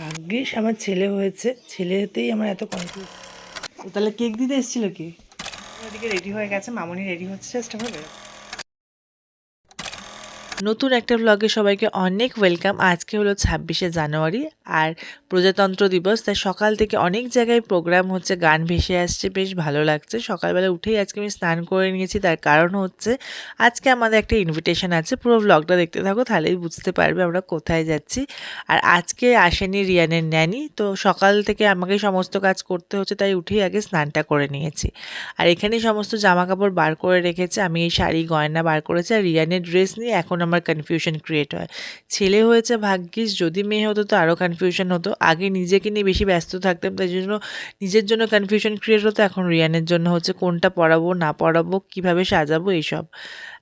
ভাগ্যিস আমার ছেলে হয়েছে। ছেলেতেই আমার এত কনফিউজ তাহলে কেক দিতে এসেছিল কি? ওদিকে রেডি হয়ে গেছে, মামনি রেডি হচ্ছে আমরা বেরোবো। নতুন একটা ব্লগে সবাইকে অনেক ওয়েলকাম আজকে হলো ছাব্বিশে জানুয়ারি আর প্রজাতন্ত্র দিবস, তাই সকাল থেকে অনেক জায়গায় প্রোগ্রাম হচ্ছে, গান ভেসে আসছে, বেশ ভালো লাগছে। সকালবেলা উঠেই আজকে আমি স্নান করে নিয়েছি, তার কারণ হচ্ছে আজকে আমাদের একটা ইনভিটেশন আছে, পুরো ব্লগটা দেখতে থাকো, তাহলেই বুঝতে পারবে আমরা কোথায় যাচ্ছি। আর আজকে আসেনি রিয়ানের ন্যানি, তো সকাল থেকে আমাকে সমস্ত কাজ করতে হচ্ছে, তাই উঠেই আগে স্নানটা করে নিয়েছি। আর এখানেই সমস্ত জামা কাপড় বার করে রেখেছে, আমি এই শাড়ি গয়না বার করেছি, আর রিয়ানের ড্রেস নিয়ে এখন আমার কনফিউশন ক্রিয়েট হয়। ছেলে হয়েছে ভাগ্যিস, যদি মেয়ে হতো তো আরও কনফিউশন হতো। আগে নিজেকে নিয়ে বেশি ব্যস্ত থাকতাম, তাই জন্য নিজের জন্য কনফিউশন ক্রিয়েট হতো, এখন রিয়ানের জন্য হচ্ছে কোনটা পড়াবো, না পড়াবো, কীভাবে সাজাবো, এইসব।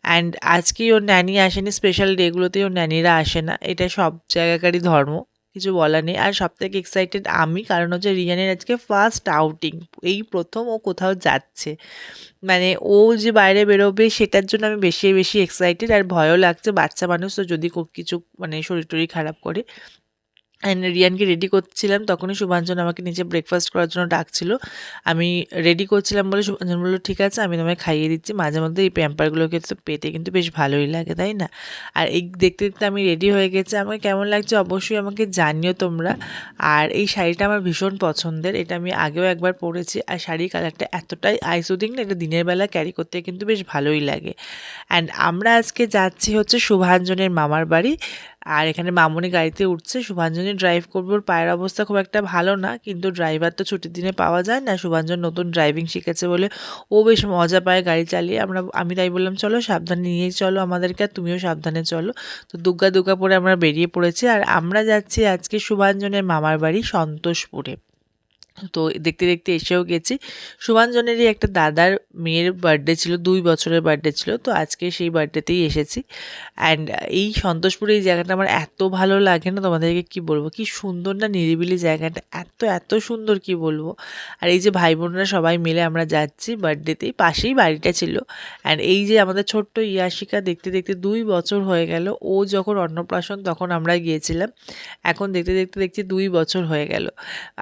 অ্যান্ড আজকেই ওর ন্যানি আসেনি স্পেশাল ডেগুলোতেই ওর ন্যানিরা আসে না, এটা সব জায়গাকারই ধর্ম। কিছু বলার নেই। আর সব থেকে এক্সাইটেড আমি কারণ হচ্ছে রিয়ানের আজকে ফার্স্ট আউটিং এই প্রথম ও কোথাও যাচ্ছে। মানে ও যে বাইরে বেরোবে সেটার জন্য আমি বেশি বেশি এক্সাইটেড আর ভয়ও লাগছে বাচ্চা মানুষ, তো যদি কিছু মানে শরীর টরি খারাপ করে। অ্যান্ড রিয়ানকে রেডি করছিলাম, তখনই শুভাঞ্জন আমাকে নিচে ব্রেকফাস্ট করার জন্য ডাকছিল। আমি রেডি করছিলাম বলে শুভাঞ্জন বলল, ঠিক আছে, আমি তোমায় খাইয়ে দিচ্ছি। মাঝে মধ্যে এই প্যাম্পারগুলোকে তো পেতে কিন্তু বেশ ভালোই লাগে, তাই না? আর এই দেখতে দেখতে আমি রেডি হয়ে গেছি। আমাকে কেমন লাগছে অবশ্যই আমাকে জানিও তোমরা। আর এই শাড়িটা আমার ভীষণ পছন্দের, এটা আমি আগেও একবার পরেছি। আর শাড়ির কালারটা এতটাই আইসোদিং না, এটা দিনের বেলা ক্যারি করতে কিন্তু বেশ ভালোই লাগে। অ্যান্ড আমরা আজকে যাচ্ছি হচ্ছে শুভাঞ্জনের মামার বাড়ি। আর এখানে মামনি গাড়িতে উঠছে। শুভাঞ্জনী ড্রাইভ করবে। ওর পায়ের অবস্থা খুব একটা ভালো না, কিন্তু ড্রাইভার তো ছুটির দিনে পাওয়া যায় না। শুভাঞ্জন নতুন ড্রাইভিং শিখেছে বলে ও বেশ মজা পায় গাড়ি চালিয়ে। আমরা, আমি তাই বললাম, চলো সাবধানে নিয়ে চলো আমাদেরকে আর তুমিও সাবধানে চলো। তো দুগ্গা দুগ্গা পরে আমরা বেরিয়ে পড়েছি। আর আমরা যাচ্ছি আজকে শুভাঞ্জনের মামার বাড়ি সন্তোষপুরে। তো দেখতে দেখতে এসেও গেছি। শুভাঞ্জনেরই একটা দাদার মেয়ের বার্থডে ছিল, দুই বছরের বার্থডে ছিল, তো আজকে সেই বার্থডেতেই এসেছি। অ্যান্ড এই সন্তোষপুরে এই জায়গাটা আমার এত ভালো লাগে না, তোমাদেরকে কি বলব? কি সুন্দর না নিরিবিলি জায়গাটা, এত এত সুন্দর কি বলব? আর এই যে ভাই বোনরা সবাই মিলে আমরা যাচ্ছি বার্থডেতেই পাশেই বাড়িটা ছিল। অ্যান্ড এই যে আমাদের ছোট্ট ইয়াশিকা দেখতে দেখতে দুই বছর হয়ে গেল, ও যখন অন্নপ্রাশন তখন আমরা গিয়েছিলাম, এখন দেখতে দেখতে দেখছি দুই বছর হয়ে গেল।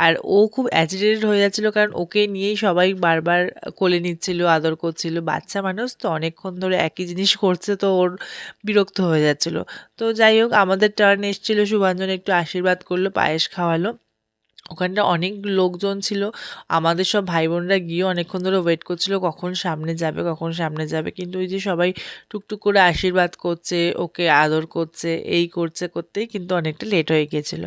আর ও খুব অ্যাজিটেটেড হয়ে যাচ্ছিল কারণ ওকে নিয়েই সবাই বারবার কোলে নিচ্ছিল, আদর করছিল। বাচ্চা মানুষ তো অনেকক্ষণ ধরে একই জিনিস করছে তো ওর বিরক্ত হয়ে যাচ্ছিল। তো যাই হোক, আমাদের টার্ন এসেছিল, শুভাঞ্জন একটু আশীর্বাদ করল, পায়েস খাওয়ালো। ওখানটা অনেক লোকজন ছিল। আমাদের সব ভাই বোনরা গিয়ে অনেকক্ষণ ধরে ওয়েট করছিল কখন সামনে যাবে, কখন সামনে যাবে। কিন্তু ওই যে সবাই টুকটুক করে আশীর্বাদ করছে, ওকে আদর করছে, এই করছে, করতেই কিন্তু অনেকটা লেট হয়ে গিয়েছিল।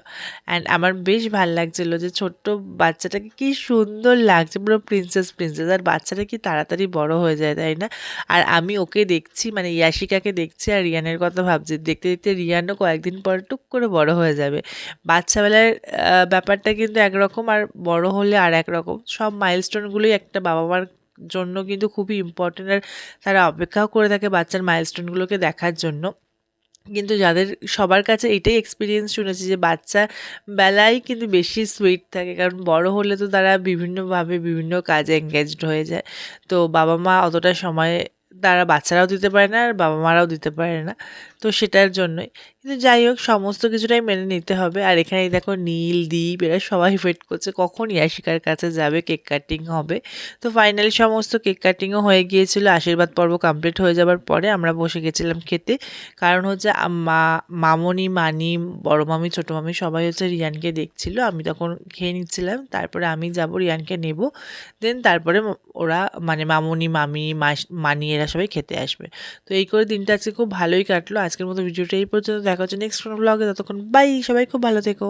অ্যান্ড আমার বেশ ভালো লাগছিল যে ছোট্ট বাচ্চাটাকে কি সুন্দর লাগছে, পুরো প্রিন্সেস প্রিন্সেস আর বাচ্চাটা কি তাড়াতাড়ি বড় হয়ে যায়, তাই না? আর আমি ওকে দেখছি মানে ইয়াশিকাকে দেখছি আর রিয়ানের কথা ভাবছি। দেখতে দেখতে রিয়ানও কয়েকদিন পর টুক করে বড় হয়ে যাবে। বাচ্চাবেলার ব্যাপারটা কিন্তু একরকম আর বড় হলে আর একরকম। সব মাইলস্টোনগুলোই একটা বাবা মার জন্য কিন্তু খুবই ইম্পর্টেন্ট আর তারা অপেক্ষাও করে থাকে বাচ্চার মাইলস্টোনগুলোকে দেখার জন্য। কিন্তু যাদের সবার কাছে এটাই এক্সপিরিয়েন্স শুনেছি যে বাচ্চা বেলায় কিন্তু বেশি সুইট থাকে, কারণ বড় হলে তো তারা বিভিন্নভাবে বিভিন্ন কাজে এঙ্গেজড হয়ে যায়। তো বাবা মা অতটা সময় তারা বাচ্চারাও দিতে পারে না আর বাবা মারাও দিতে পারে না। তো সেটার জন্যই। কিন্তু যাই হোক, সমস্ত কিছুটাই মেনে নিতে হবে। আর এখানে দেখো নীল, দ্বীপ, এরা সবাই ওয়েট করছে কখন ইয়াশিকার কাছে যাবে কেক কাটিং হবে। তো ফাইনালি সমস্ত কেক কাটিংও হয়ে গিয়েছিল। আশীর্বাদ পর্ব কমপ্লিট হয়ে যাবার পরে আমরা বসে গেছিলাম খেতে। কারণ হচ্ছে মা, মামনি, মানি, বড় মামি, ছোটো মামি সবাই হচ্ছে রিয়ানকে দেখছিল। আমি তখন খেয়ে নিচ্ছিলাম, তারপরে আমি যাব, রিয়ানকে নেব। দেন তারপরে ওরা মানে মামনি, মামি, মাস, মানি এরা সবাই খেতে আসবে। তো এই করে দিনটা আজকে খুব ভালোই কাটলো। আজকের মতো ভিডিওটা এই পর্যন্ত। দেখা হচ্ছে নেক্সট কোনো ব্লগে ততক্ষণ বাই সবাই খুব ভালো থেকো।